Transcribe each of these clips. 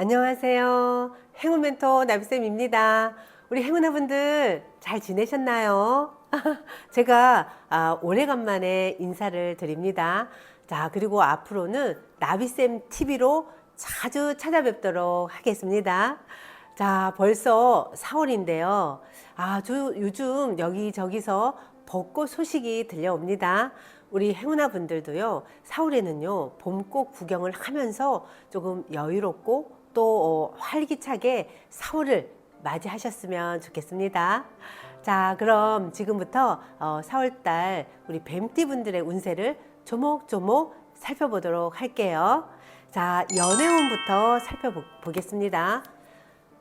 안녕하세요. 행운 멘토 나비쌤입니다. 우리 행운아분들 잘 지내셨나요? 제가 아, 오래간만에 인사를 드립니다. 자, 그리고 앞으로는 나비쌤 TV로 자주 찾아뵙도록 하겠습니다. 자, 벌써 4월인데요. 아, 저 요즘 여기저기서 벚꽃 소식이 들려옵니다. 우리 행운아 분들도요, 4월에는요, 봄꽃 구경을 하면서 조금 여유롭고 또 어, 활기차게 4월을 맞이하셨으면 좋겠습니다. 자, 그럼 지금부터 어, 4월달 우리 뱀띠 분들의 운세를 조목조목 살펴보도록 할게요. 자, 연애운부터 살펴보겠습니다.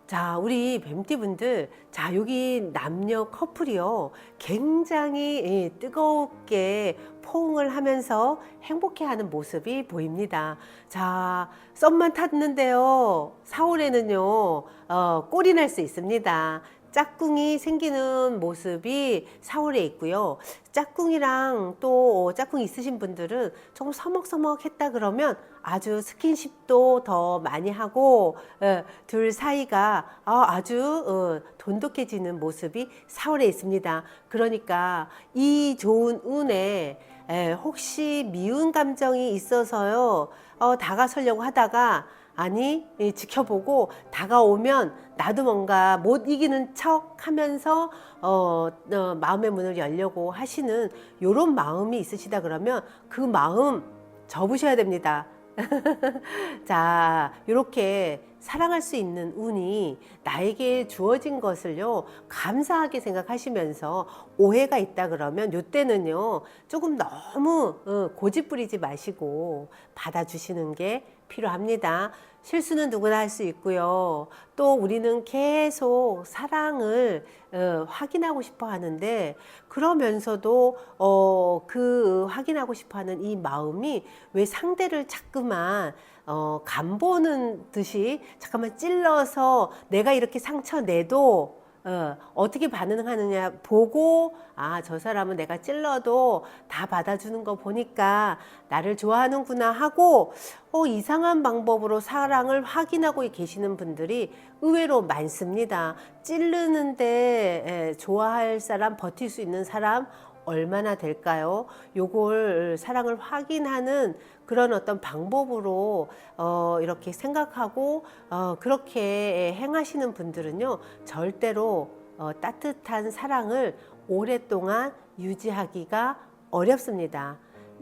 자, 우리 뱀띠 분들, 자, 여기 남녀 커플이요. 굉장히 예, 뜨겁게 포옹을 하면서 행복해 하는 모습이 보입니다. 자, 썸만 탔는데요. 4월에는요, 어, 꼴이 날 수 있습니다. 짝꿍이 생기는 모습이 4월에 있고요. 짝꿍이랑 또 짝꿍 있으신 분들은 조금 서먹서먹 했다 그러면 아주 스킨십도 더 많이 하고 어, 둘 사이가 아, 아주 어, 돈독해지는 모습이 4월에 있습니다. 그러니까 이 좋은 운에 에, 혹시 미운 감정이 있어서요 어, 다가서려고 하다가 아니 예, 지켜보고 다가오면 나도 뭔가 못 이기는 척 하면서 어, 어, 마음의 문을 열려고 하시는 요런 마음이 있으시다 그러면 그 마음 접으셔야 됩니다. 자, 이렇게 사랑할 수 있는 운이 나에게 주어진 것을요, 감사하게 생각하시면서 오해가 있다 그러면 요때는요, 조금 너무 어, 고집 부리지 마시고 받아주시는 게 필요합니다. 실수는 누구나 할 수 있고요. 또 우리는 계속 사랑을 어, 확인하고 싶어 하는데 그러면서도 어, 그 확인하고 싶어 하는 이 마음이 왜 상대를 자꾸만 어, 간보는 듯이 잠깐만 찔러서 내가 이렇게 상처 내도 어, 어떻게 반응하느냐 보고 아 저 사람은 내가 찔러도 다 받아주는 거 보니까 나를 좋아하는구나 하고 어, 이상한 방법으로 사랑을 확인하고 계시는 분들이 의외로 많습니다. 찌르는데 에, 좋아할 사람 버틸 수 있는 사람 얼마나 될까요? 요걸 사랑을 확인하는 그런 어떤 방법으로 어, 이렇게 생각하고 어, 그렇게 행하시는 분들은요 절대로 어, 따뜻한 사랑을 오랫동안 유지하기가 어렵습니다.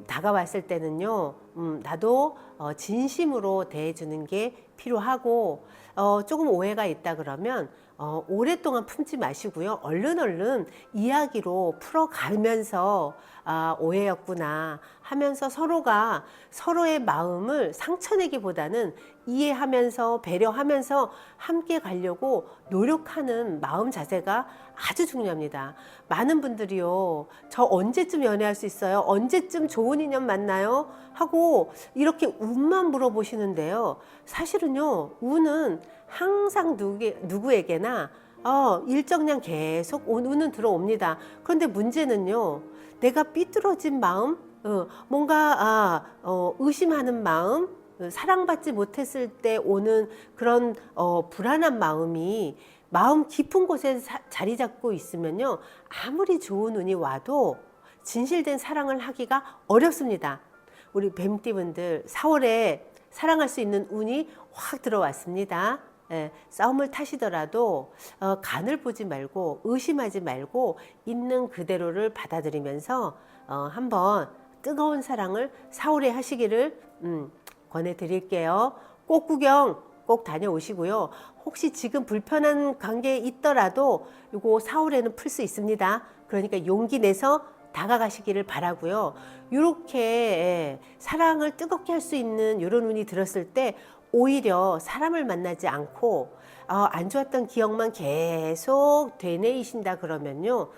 다가왔을 때는요, 음, 나도 어, 진심으로 대해주는 게 필요하고, 어, 조금 오해가 있다 그러면, 어, 오랫동안 품지 마시고요. 얼른 얼른 이야기로 풀어가면서, 아, 오해였구나 하면서 서로가 서로의 마음을 상처내기보다는 이해하면서 배려하면서 함께 가려고 노력하는 마음 자세가 아주 중요합니다. 많은 분들이요, 저 언제쯤 연애할 수 있어요? 언제쯤 좋은 인연 만나요? 하고 이렇게 운만 물어보시는데요. 사실은요, 운은 항상 누구, 누구에게나 어, 일정량 계속 온- 운은 들어옵니다. 그런데 문제는요, 내가 삐뚤어진 마음, 어, 뭔가 아, 어, 의심하는 마음, 어, 사랑받지 못했을 때 오는 그런 어, 불안한 마음이 마음 깊은 곳에 사- 자리 잡고 있으면요, 아무리 좋은 운이 와도 진실된 사랑을 하기가 어렵습니다. 우리 뱀띠분들 4월에 사랑할 수 있는 운이 확 들어왔습니다. 예, 싸움을 타시더라도 어, 간을 보지 말고 의심하지 말고 있는 그대로를 받아들이면서 어, 한번 뜨거운 사랑을 4월에 하시기를 음, 권해드릴게요. 꽃 구경 꼭 다녀오시고요. 혹시 지금 불편한 관계에 있더라도 이거 4월에는 풀 수 있습니다. 그러니까 용기 내서 다가가시기를 바라고요. 이렇게 예, 사랑을 뜨겁게 할 수 있는 이런 운이 들었을 때 오히려 사람을 만나지 않고 어, 안 좋았던 기억만 계속 되뇌이신다 그러면요.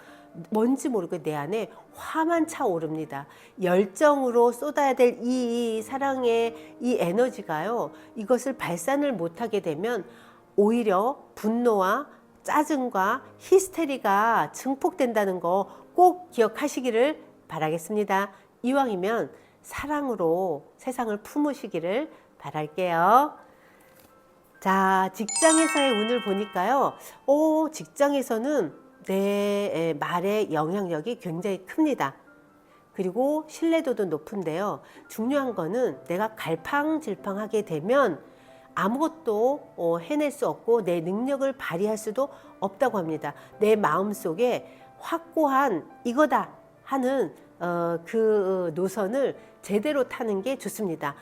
뭔지 모르게 내 안에 화만 차오릅니다. 열정으로 쏟아야 될 이 사랑의 이 에너지가요. 이것을 발산을 못하게 되면 오히려 분노와 짜증과 히스테리가 증폭된다는 거 꼭 기억하시기를 바라겠습니다. 이왕이면 사랑으로 세상을 품으시기를 바랄게요. 자, 직장에서의 운을 보니까요. 오, 직장에서는 내 에, 말의 영향력이 굉장히 큽니다. 그리고 신뢰도도 높은데요. 중요한 거는 내가 갈팡질팡하게 되면 아무것도 어, 해낼 수 없고 내 능력을 발휘할 수도 없다고 합니다. 내 마음 속에 확고한 이거다 하는 어, 그 노선을 제대로 타는 게 좋습니다.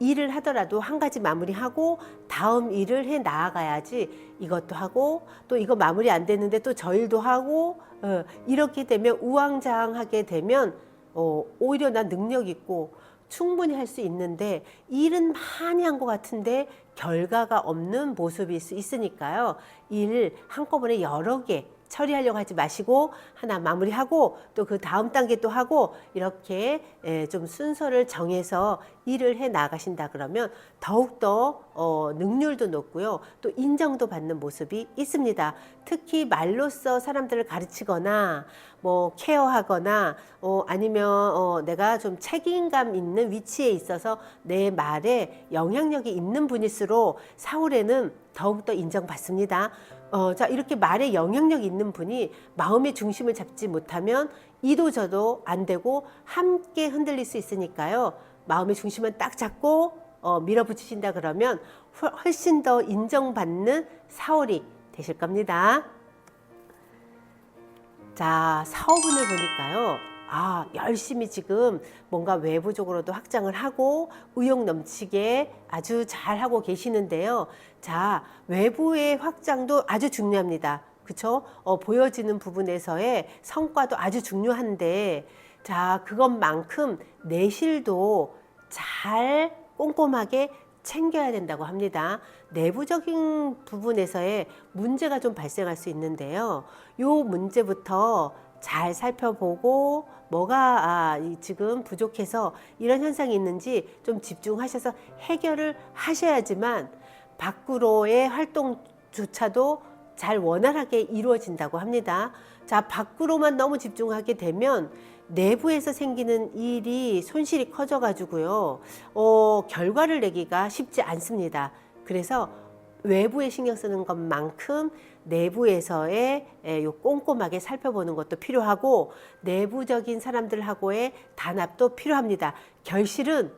일을 하더라도 한 가지 마무리하고 다음 일을 해 나아가야지 이것도 하고 또 이거 마무리 안 됐는데 또 저 일도 하고 어, 이렇게 되면 우왕좌왕하게 되면 어, 오히려 난 능력 있고 충분히 할 수 있는데 일은 많이 한 것 같은데 결과가 없는 모습일 수 있으니까요. 일 한꺼번에 여러 개 처리하려고 하지 마시고 하나 마무리하고 또 그 다음 단계 또 하고 이렇게 에, 좀 순서를 정해서 일을 해 나가신다 그러면 더욱더 어, 능률도 높고요. 또 인정도 받는 모습이 있습니다. 특히 말로써 사람들을 가르치거나 뭐 케어하거나 어, 아니면 어, 내가 좀 책임감 있는 위치에 있어서 내 말에 영향력이 있는 분일수록 사울에는 더욱더 인정받습니다. 어, 자, 이렇게 말에 영향력 있는 분이 마음의 중심을 잡지 못하면 이도 저도 안 되고 함께 흔들릴 수 있으니까요. 마음의 중심은 딱 잡고 어, 밀어붙이신다 그러면 훨- 훨씬 더 인정받는 사월이 되실 겁니다. 자, 사업운을 보니까요. 아, 열심히 지금 뭔가 외부적으로도 확장을 하고 의욕 넘치게 아주 잘 하고 계시는데요. 자, 외부의 확장도 아주 중요합니다. 그쵸? 어, 보여지는 부분에서의 성과도 아주 중요한데, 자, 그것만큼 내실도 잘 꼼꼼하게 챙겨야 된다고 합니다. 내부적인 부분에서의 문제가 좀 발생할 수 있는데요. 요 문제부터 잘 살펴보고 뭐가 아, 이 지금 부족해서 이런 현상이 있는지 좀 집중하셔서 해결을 하셔야지만 밖으로의 활동조차도 잘 원활하게 이루어진다고 합니다. 자, 밖으로만 너무 집중하게 되면 내부에서 생기는 일이 손실이 커져 가지고요, 어, 결과를 내기가 쉽지 않습니다. 그래서 외부에 신경 쓰는 것만큼 내부에서의 에, 요 꼼꼼하게 살펴보는 것도 필요하고 내부적인 사람들하고의 단합도 필요합니다. 결실은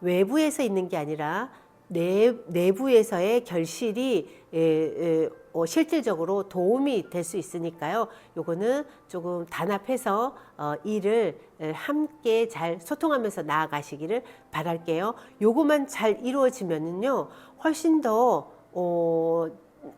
외부에서 있는 게 아니라 내, 내부에서의 결실이 에, 에, 어, 실질적으로 도움이 될 수 있으니까요. 요거는 조금 단합해서 어, 일을 에, 함께 잘 소통하면서 나아가시기를 바랄게요. 요거만 잘 이루어지면은요, 훨씬 더 어,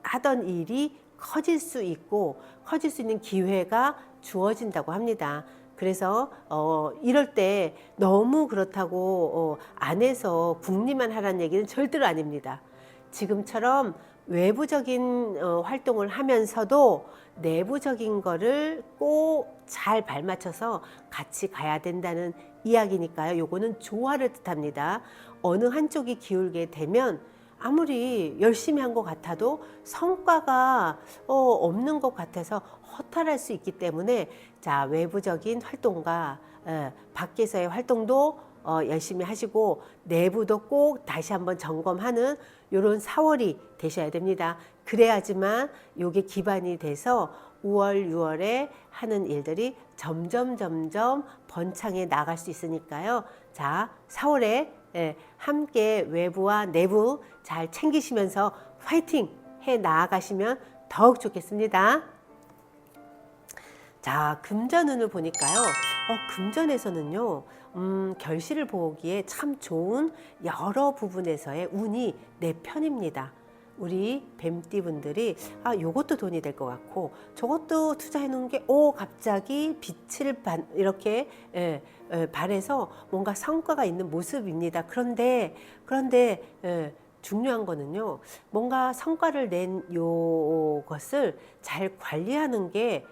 하던 일이 커질 수 있고 커질 수 있는 기회가 주어진다고 합니다. 그래서 어 이럴 때 너무 그렇다고 어 안에서 국리만 하라는 얘기는 절대로 아닙니다. 지금처럼 외부적인 어 활동을 하면서도 내부적인 거를 꼭 잘 발맞춰서 같이 가야 된다는 이야기니까요. 요거는 조화를 뜻합니다. 어느 한쪽이 기울게 되면 아무리 열심히 한 것 같아도 성과가 어, 없는 것 같아서 허탈할 수 있기 때문에 자 외부적인 활동과 에, 밖에서의 활동도 어, 열심히 하시고 내부도 꼭 다시 한번 점검하는 이런 4월이 되셔야 됩니다. 그래야지만 요게 기반이 돼서 5월, 6월에 하는 일들이 점점 점점 번창해 나갈 수 있으니까요. 자, 4월에 예, 함께 외부와 내부 잘 챙기시면서 화이팅 해 나아가시면 더욱 좋겠습니다. 자, 금전운을 보니까요. 어, 금전에서는요, 음, 결실을 보기에 참 좋은 여러 부분에서의 운이 내 편입니다. 우리 뱀띠 분들이 아 요것도 돈이 될 것 같고 저것도 투자해 놓은 게 오 갑자기 빛을 반 이렇게 예, 예, 발해서 뭔가 성과가 있는 모습입니다. 그런데 그런데 예, 중요한 거는요 뭔가 성과를 낸 요것을 잘 관리하는 게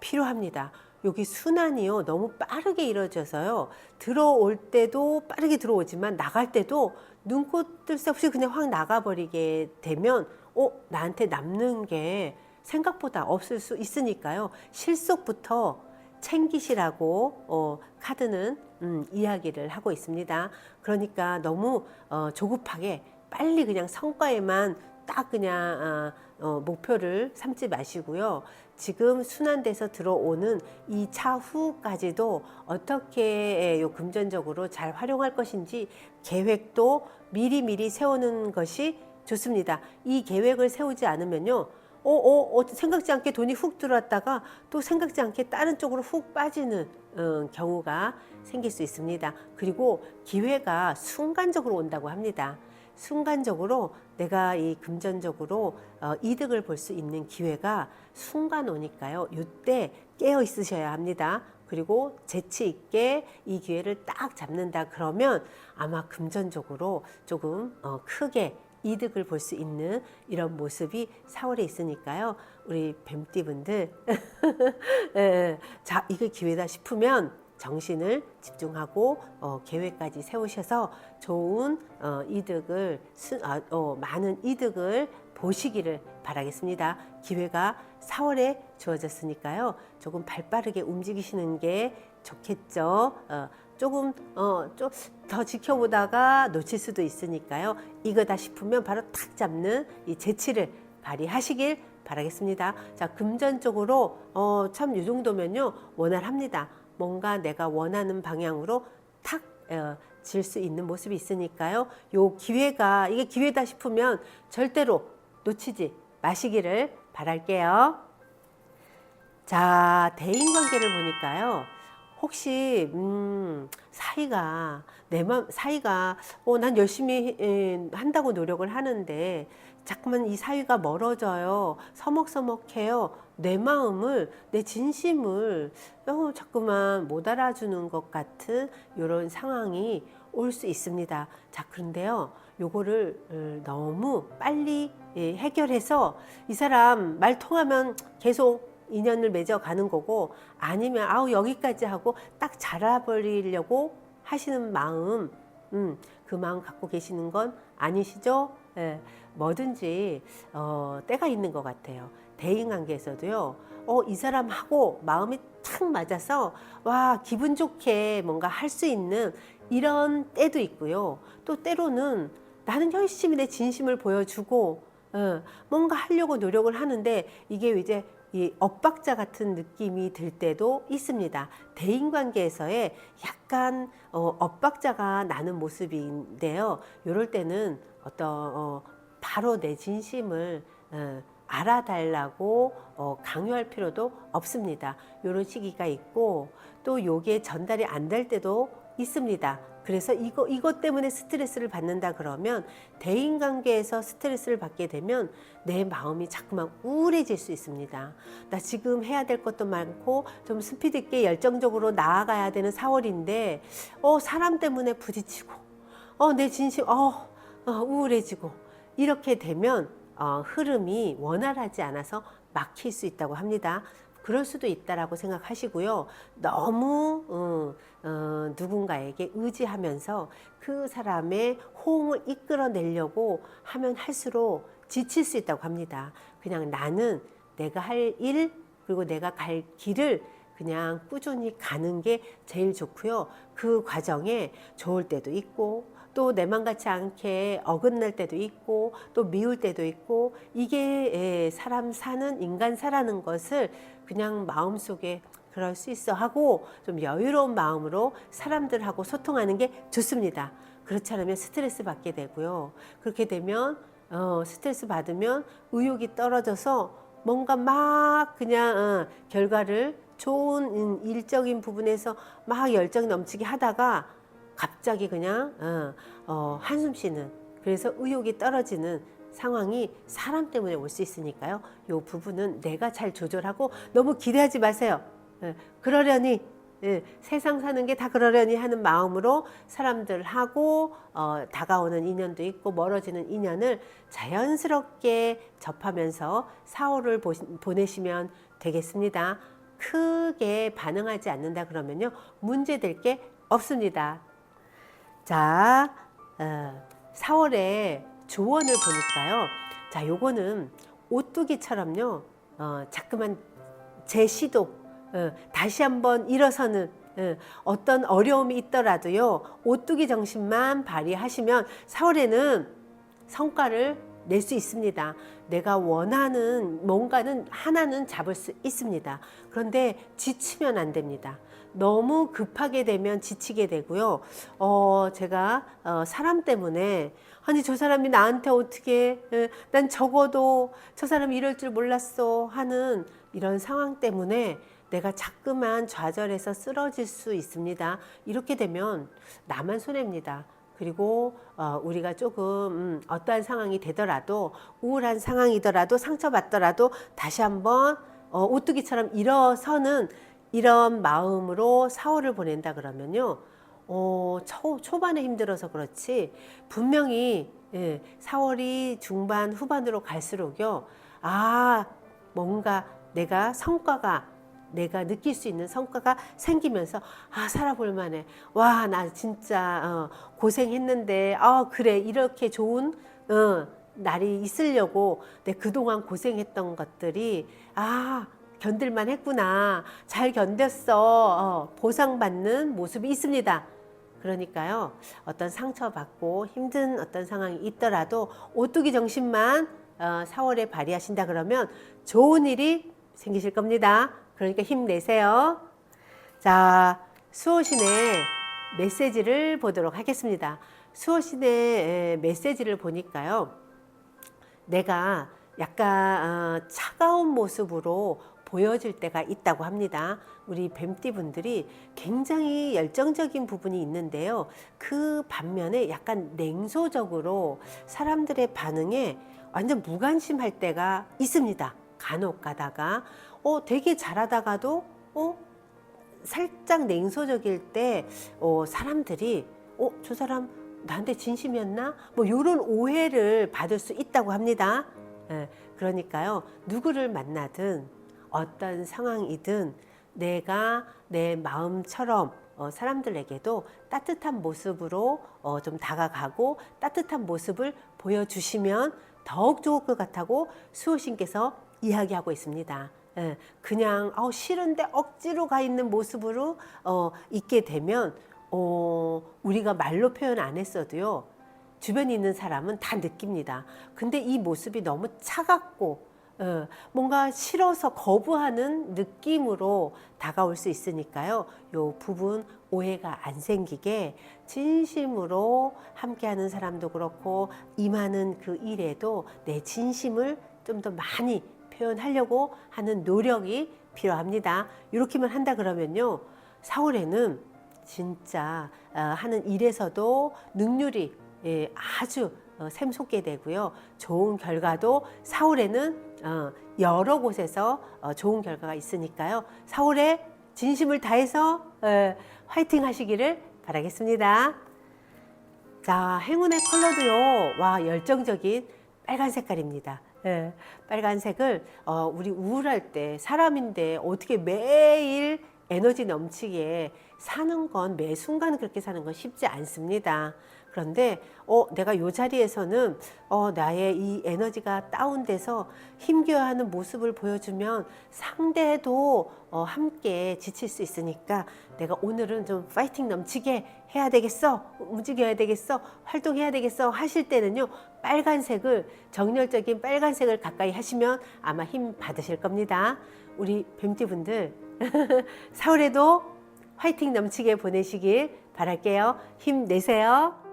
필요합니다. 여기 순환이요 너무 빠르게 이루어져서요 들어올 때도 빠르게 들어오지만 나갈 때도 눈꽃 뜰 새 없이 그냥 확 나가버리게 되면 어 나한테 남는 게 생각보다 없을 수 있으니까요 실속부터 챙기시라고 어, 카드는 음, 이야기를 하고 있습니다. 그러니까 너무 어, 조급하게 빨리 그냥 성과에만 딱 그냥 어, 어, 목표를 삼지 마시고요. 지금 순환돼서 들어오는 이 차후까지도 어떻게 요 금전적으로 잘 활용할 것인지 계획도 미리미리 세우는 것이 좋습니다. 이 계획을 세우지 않으면요. 어, 어, 어, 생각지 않게 돈이 훅 들어왔다가 또 생각지 않게 다른 쪽으로 훅 빠지는 어, 경우가 생길 수 있습니다. 그리고 기회가 순간적으로 온다고 합니다. 순간적으로 내가 이 금전적으로 어, 이득을 볼 수 있는 기회가 순간 오니까요. 이때 깨어 있으셔야 합니다. 그리고 재치 있게 이 기회를 딱 잡는다 그러면 아마 금전적으로 조금 어, 크게 이득을 볼 수 있는 이런 모습이 4월에 있으니까요. 우리 뱀띠분들 예, 자 이게 기회다 싶으면 정신을 집중하고 어, 계획까지 세우셔서 좋은 어, 이득을 수, 아, 어, 많은 이득을 보시기를 바라겠습니다. 기회가 4월에 주어졌으니까요. 조금 발빠르게 움직이시는 게 좋겠죠. 어, 조금 어, 좀더 지켜보다가 놓칠 수도 있으니까요. 이거다 싶으면 바로 탁 잡는 이 재치를 발휘하시길 바라겠습니다. 자, 금전적으로 어, 참이 정도면요. 원활합니다. 뭔가 내가 원하는 방향으로 탁 어, 질수 있는 모습이 있으니까요. 요 기회가 이게 기회다 싶으면 절대로 놓치지 마시기를 바랄게요. 자, 대인 관계를 보니까요. 혹시 음, 사이가 내맘 사이가 어, 난 열심히 에, 한다고 노력을 하는데 자꾸만 이 사이가 멀어져요. 서먹서먹해요. 내 마음을 내 진심을 어, 자꾸만 못 알아주는 것 같은 이런 상황이 올 수 있습니다. 자, 그런데요. 요거를 어, 너무 빨리 예, 해결해서 이 사람 말 통하면 계속 인연을 맺어 가는 거고 아니면 아우 여기까지 하고 딱 자라버리려고 하시는 마음 음, 그 마음 갖고 계시는 건 아니시죠? 예, 뭐든지 어, 때가 있는 것 같아요. 대인 관계에서도요. 어, 이 사람하고 마음이 탁 맞아서 와 기분 좋게 뭔가 할 수 있는 이런 때도 있고요. 또 때로는 나는 열심히 내 진심을 보여주고 어, 뭔가 하려고 노력을 하는데 이게 이제 이 엇박자 같은 느낌이 들 때도 있습니다. 대인 관계에서의 약간 어, 엇박자가 나는 모습인데요. 이럴 때는 어떤 어, 바로 내 진심을 어, 알아달라고 어, 강요할 필요도 없습니다. 이런 시기가 있고 또 요게 전달이 안 될 때도 있습니다. 그래서 이거 이것 때문에 스트레스를 받는다 그러면 대인 관계에서 스트레스를 받게 되면 내 마음이 자꾸만 우울해질 수 있습니다. 나 지금 해야 될 것도 많고 좀 스피드 있게 열정적으로 나아가야 되는 4월인데 어 사람 때문에 부딪히고 어 내 진심 어, 어 우울해지고 이렇게 되면 어, 흐름이 원활하지 않아서 막힐 수 있다고 합니다. 그럴 수도 있다라고 생각하시고요. 너무 어, 어, 누군가에게 의지하면서 그 사람의 호응을 이끌어내려고 하면 할수록 지칠 수 있다고 합니다. 그냥 나는 내가 할 일 그리고 내가 갈 길을 그냥 꾸준히 가는 게 제일 좋고요. 그 과정에 좋을 때도 있고 또 내 맘 같지 않게 어긋날 때도 있고 또 미울 때도 있고 이게 예, 사람 사는 인간 사라는 것을 그냥 마음속에 그럴 수 있어 하고 좀 여유로운 마음으로 사람들하고 소통하는 게 좋습니다. 그렇지 않으면 스트레스 받게 되고요. 그렇게 되면 어, 스트레스 받으면 의욕이 떨어져서 뭔가 막 그냥 어, 결과를 좋은 음, 일적인 부분에서 막 열정이 넘치게 하다가 갑자기 그냥 어, 어, 한숨 쉬는 그래서 의욕이 떨어지는 상황이 사람 때문에 올 수 있으니까요. 이 부분은 내가 잘 조절하고 너무 기대하지 마세요. 예, 그러려니 예, 세상 사는 게 다 그러려니 하는 마음으로 사람들하고 어, 다가오는 인연도 있고 멀어지는 인연을 자연스럽게 접하면서 사월을 보내시면 되겠습니다. 크게 반응하지 않는다 그러면요 문제될 게 없습니다. 자, 어, 4월에 조언을 보니까요. 자, 요거는 오뚜기처럼요. 어, 자꾸만 재시도 어, 다시 한번 일어서는 어, 어떤 어려움이 있더라도요. 오뚜기 정신만 발휘하시면 4월에는 성과를 낼 수 있습니다. 내가 원하는 뭔가는 하나는 잡을 수 있습니다. 그런데 지치면 안 됩니다. 너무 급하게 되면 지치게 되고요. 어, 제가 어, 사람 때문에 아니 저 사람이 나한테 어떻게 에, 난 적어도 저 사람이 이럴 줄 몰랐어 하는 이런 상황 때문에 내가 자꾸만 좌절해서 쓰러질 수 있습니다. 이렇게 되면 나만 손해입니다. 그리고 어, 우리가 조금 음, 어떠한 상황이 되더라도 우울한 상황이더라도 상처받더라도 다시 한번 어, 오뚜기처럼 일어서는 이런 마음으로 사월을 보낸다 그러면요. 어, 초, 초반에 힘들어서 그렇지 분명히 예, 4월이 중반 후반으로 갈수록요. 아, 뭔가 내가 성과가 내가 느낄 수 있는 성과가 생기면서 아 살아볼 만해 와 나 진짜 어, 고생했는데 아 그래 이렇게 좋은 어, 날이 있으려고 내 그동안 고생했던 것들이 아 견딜만 했구나 잘 견뎠어 어, 보상받는 모습이 있습니다 그러니까요 어떤 상처받고 힘든 어떤 상황이 있더라도 오뚜기 정신만 어, 4월에 발휘하신다 그러면 좋은 일이 생기실 겁니다. 그러니까 힘내세요. 자, 수호신의 메시지를 보도록 하겠습니다. 수호신의 메시지를 보니까요. 내가 약간 어, 차가운 모습으로 보여질 때가 있다고 합니다. 우리 뱀띠 분들이 굉장히 열정적인 부분이 있는데요. 그 반면에 약간 냉소적으로 사람들의 반응에 완전 무관심할 때가 있습니다. 간혹 가다가 어 되게 잘하다가도 어 살짝 냉소적일 때 어, 사람들이 어 저 사람 나한테 진심이었나? 뭐 이런 오해를 받을 수 있다고 합니다. 예, 그러니까요 누구를 만나든 어떤 상황이든 내가 내 마음처럼 어, 사람들에게도 따뜻한 모습으로 어, 좀 다가가고 따뜻한 모습을 보여주시면 더욱 좋을 것 같다고 수호신께서 이야기하고 있습니다. 예, 그냥 어, 싫은데 억지로 가 있는 모습으로 어, 있게 되면 어, 우리가 말로 표현 안 했어도요 주변에 있는 사람은 다 느낍니다. 근데 이 모습이 너무 차갑고 어, 뭔가 싫어서 거부하는 느낌으로 다가올 수 있으니까요. 요 부분 오해가 안 생기게 진심으로 함께하는 사람도 그렇고 임하는 그 일에도 내 진심을 좀 더 많이 표현하려고 하는 노력이 필요합니다. 이렇게만 한다 그러면요. 4월에는 진짜 어, 하는 일에서도 능률이 예, 아주 어, 샘솟게 되고요. 좋은 결과도 4월에는 어, 여러 곳에서 어, 좋은 결과가 있으니까요. 4월에 진심을 다해서 어, 화이팅 하시기를 바라겠습니다. 자, 행운의 컬러도요. 와, 열정적인 빨간 색깔입니다. 예, 빨간색을 어, 우리 우울할 때 사람인데 어떻게 매일 에너지 넘치게 사는 건 매 순간 그렇게 사는 건 쉽지 않습니다. 그런데 어, 내가 요 자리에서는 어, 나의 이 에너지가 다운돼서 힘겨워하는 모습을 보여주면 상대도 어, 함께 지칠 수 있으니까 내가 오늘은 좀 파이팅 넘치게 해야 되겠어, 움직여야 되겠어, 활동해야 되겠어 하실 때는요 빨간색을 정열적인 빨간색을 가까이 하시면 아마 힘 받으실 겁니다. 우리 뱀띠 분들 4월에도 화이팅 넘치게 보내시길 바랄게요. 힘내세요.